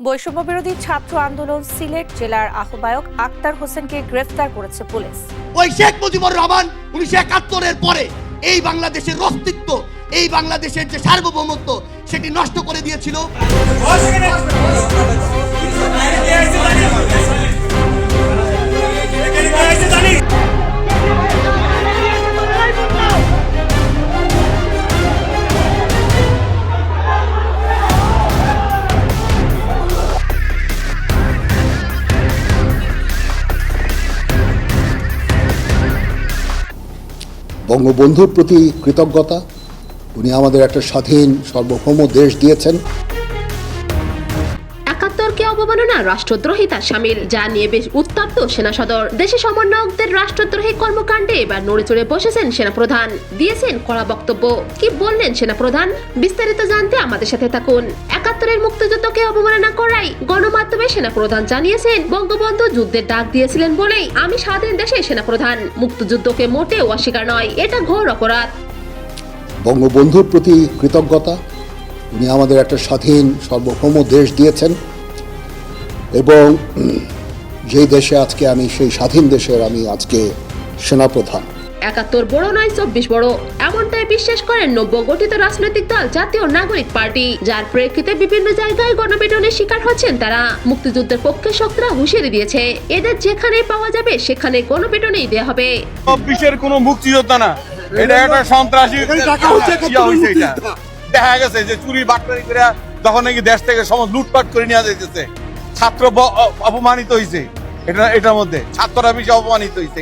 বৈষম্য বিরোধী ছাত্র আন্দোলন সিলেট জেলার আহ্বায়ক আক্তার হোসেনকে গ্রেফতার করেছে পুলিশ। ওই শেখ মুজিবুর রহমান উনিশশো একাত্তরের পরে এই বাংলাদেশের অস্তিত্ব এই বাংলাদেশের যে সার্বভৌমত্ব সেটি নষ্ট করে দিয়েছিল। বঙ্গবন্ধুর প্রতি কৃতজ্ঞতা। উনি আমাদের একটা স্বাধীন সর্বভৌম দেশ দিয়েছেন। একাত্তরকে অবমাননা রাষ্ট্রদ্রোহিতা সামিল যা নিয়ে বেশ উত্তপ্ত সেনা সদর। দেশে সমন্বয়কদের রাষ্ট্রদ্রোহী কর্মকাণ্ডে এবার নড়ে চড়ে বসেছেন সেনাপ্রধান। দিয়েছেন কড়া বক্তব্য। কি বললেন সেনাপ্রধান? বিস্তারিত জানতে আমাদের সাথে থাকুন। একাত্তরের মুক্তিযুদ্ধকে অবমাননা করাই গণমাধ্যমে সেনাপ্রধান জানিয়েছেন, বঙ্গবন্ধু যুদ্ধের ডাক দিয়েছিলেন বলেই আমি স্বাধীন দেশে সেনাপ্রধান। মুক্তিযুদ্ধকে মোটেও অস্বীকার নয়, এটা ঘোর অপরাধ। বঙ্গবন্ধুর প্রতি কৃতজ্ঞতা। উনি আমাদের একটা স্বাধীন, সার্বভৌম দেশ দিয়েছেন। এবং যে দেশে আজকে আমি সেই স্বাধীন দেশের আমি আজকে সেনাপ্রধান। একাত্তর বড় নয় চব্বিশ বড়। এমনটাই বিশ্বাস করেন নব্য গঠিত রাজনৈতিক দল জাতীয় নাগরিক পার্টি। যার প্রেক্ষিতে বিভিন্ন জায়গায় গণপিটনের শিকার হচ্ছেন তারা। মুক্তিযুদ্ধের পক্ষে শক্তিরা হুঁশিয়ারি দিয়েছে এদের যেখানে পাওয়া যাবে সেখানে গণপিটনেই দেওয়া হবে। চব্বিশের কোন মুক্তিযোদ্ধা না। এটা একটা সন্ত্রাসী হইছে দেখা গেছে যে চুরি বাটপারি করে তখন নাকি দেশ থেকে সমস্ত লুটপাট করে নিয়ে যাইতেছে। ছাত্র অপমানিত হয়েছে এটা এটার মধ্যে। ছাত্ররা বেশি অপমানিত হয়েছে